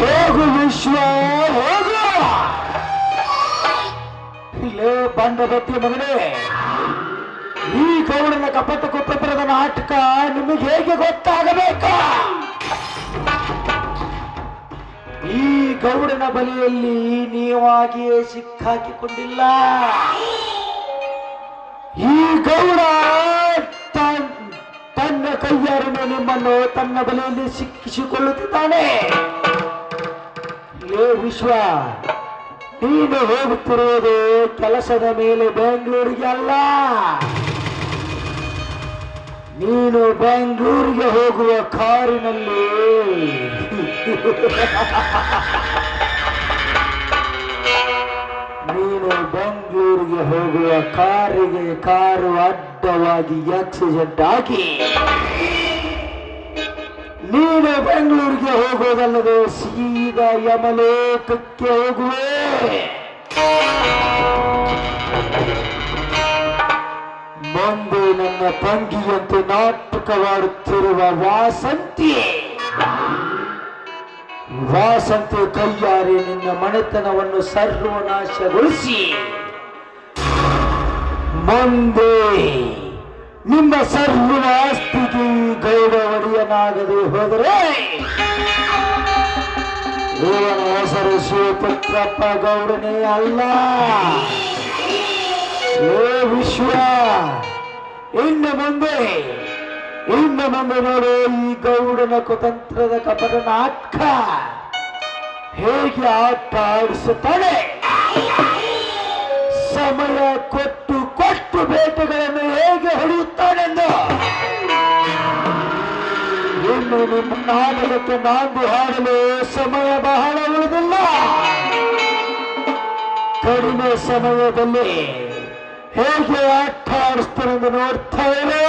ಹೋಗು ವಿಶ್ವ ಹೋಗು! ಇಲ್ಲೇ ಬಂದ ಮಗನೇ, ಈ ಗೌಡನ ಕಪಟ ಕೊಪ್ಪರದ ನಾಟಕ ನಿಮಗೆ ಹೇಗೆ ಗೊತ್ತಾಗಬೇಕು? ಈ ಗೌಡನ ಬಲಿಯಲ್ಲಿ ನೀವಾಗಿಯೇ ಸಿಕ್ಕಾಕಿಕೊಂಡಿಲ್ಲ. ಈ ಗೌಡ ನಿಮ್ಮನ್ನು ತನ್ನ ಬಲೆಯಲ್ಲಿ ಸಿಕ್ಕಿಸಿಕೊಳ್ಳುತ್ತಿದ್ದಾನೆ ಏ ವಿಶ್ವ, ನೀನು ಹೋಗುತ್ತಿರುವುದು ಕೆಲಸದ ಮೇಲೆ ಬೆಂಗಳೂರಿಗೆ ಅಲ್ಲ. ನೀನು ಬೆಂಗಳೂರಿಗೆ ಹೋಗುವ ಕಾರಿನಲ್ಲಿ. ನೀನು ಬೆಂಗಳೂರಿಗೆ ಹೋಗುವ ಕಾರಿಗೆ, ಕಾರು ಅಡ್ಡವಾಗಿ ಆಕ್ಸಿಡೆಂಟ್ ಆಗಿ. ನೀನು ಬೆಂಗಳೂರಿಗೆ ಹೋಗೋದಲ್ಲದೆ ಸೀದಾ ಯಮಲೋಕಕ್ಕೆ ಹೋಗುವೆ. ಮುಂದೆ ನನ್ನ ತಂಗಿಯಂತೆ ನಾಟಕವಾಡುತ್ತಿರುವ ವಾಸಂತಿ ವಾಸಂತಿ ಕೈಯಾರೆ ನಿನ್ನ ಮನೆತನವನ್ನು ಸರ್ವನಾಶಗೊಳಿಸಿ. ಮುಂದೆ ನಿಮ್ಮ ಸರ್ವ ಆಸ್ತಿಗೆ ಗೌಡ ಒಡೆಯನಾಗದೆ ಹೋದರೆ ದೇವನ ಹೆಸರು ಶಿವಪುತ್ರಪ್ಪ ಗೌಡನೇ ಅಲ್ಲ. ಏ ವಿಶ್ವ, ಇನ್ನು ಮುಂದೆ ಇನ್ನು ಮುಂದೆ ನೋಡು ಈ ಗೌಡನ ಕುತಂತ್ರದ ಕಪಟ ನಾಟಕ ಹೇಗೆ ಆಟ ಆಡಿಸುತ್ತಾಳೆ? ಸಮಯ ಕೊಟ್ಟು ಕೊಟ್ಟು ಬೇಟೆಗಳನ್ನು ಹೇಗೆ ಹೊಡೆಯುತ್ತಾನೆಂದು ನಾಟಕಕ್ಕೆ ನಾಂದು ಹಾಡಲು ಸಮಯ ಬಹಳ ಉಳಿದಿಲ್ಲ. ಕಡಿಮೆ ಸಮಯದಲ್ಲಿ ಹೇಗೆ ಆಟ ಆಡಿಸ್ತಾನೆಂದು ನೋಡ್ತಾ ಇವೆ